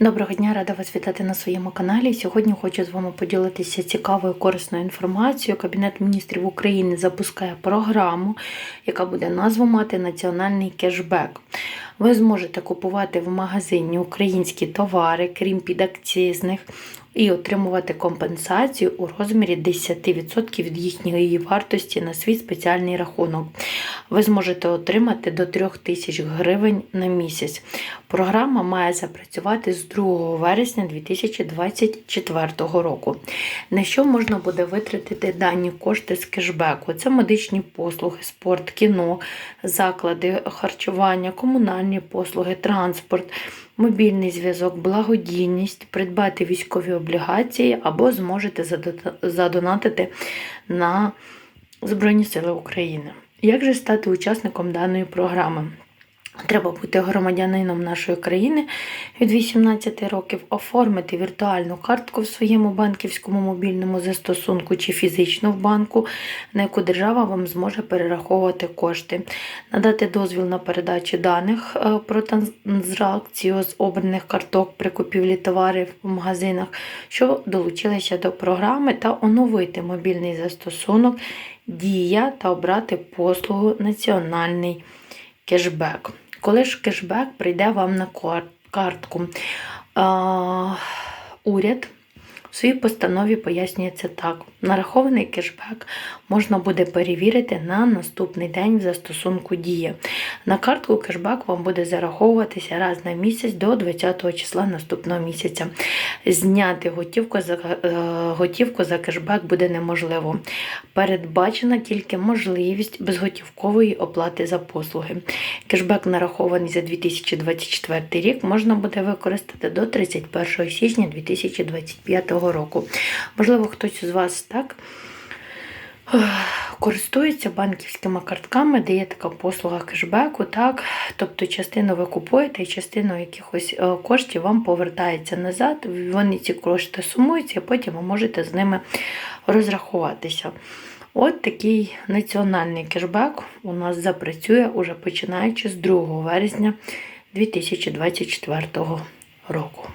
Доброго дня, рада вас вітати на своєму каналі. Сьогодні хочу з вами поділитися цікавою корисною інформацією. Кабінет міністрів України запускає програму, яка буде назву мати Національний кешбек. Ви зможете купувати в магазині українські товари, крім підакцизних, і отримувати компенсацію у розмірі 10% від їхньої вартості на свій спеціальний рахунок. Ви зможете отримати до 3 тисяч гривень на місяць. Програма має запрацювати з 2 вересня 2024 року. На що можна буде витратити дані кошти з кешбеку? Це медичні послуги, спорт, кіно, заклади харчування, комунальні послуги, транспорт, мобільний зв'язок, благодійність, придбати військові облігації або зможете задонатити на Збройні Сили України. Як же стати учасником даної програми? Треба бути громадянином нашої країни від 18 років, оформити віртуальну картку в своєму банківському мобільному застосунку чи фізично в банку, на яку держава вам зможе перераховувати кошти, надати дозвіл на передачу даних е, про транзакцію з обраних карток при купівлі товарів в магазинах, що долучилися до програми, та оновити мобільний застосунок Дія та обрати послугу Національний кешбек. Коли ж кешбек прийде вам на кар- картку, уряд в своїй постанові пояснює це так: нарахований кешбек можна буде перевірити на наступний день в застосунку Дія. На картку кешбек вам буде зараховуватися раз на місяць до 20 числа наступного місяця. Зняти готівку за, е, готівку за кешбек буде неможливо. Передбачена тільки можливість безготівкової оплати за послуги. Кешбек, нарахований за 2024 рік, можна буде використати до 31 січня 2025 року. Можливо, хтось з вас так користується банківськими картками, де є така послуга кешбеку, так? Тобто частину ви купуєте і частину якихось е, коштів вам повертається назад. Вони ці кошти сумуються, і потім ви можете з ними розрахуватися. От такий національний кешбек у нас запрацює уже починаючи з 2 вересня 2024 року.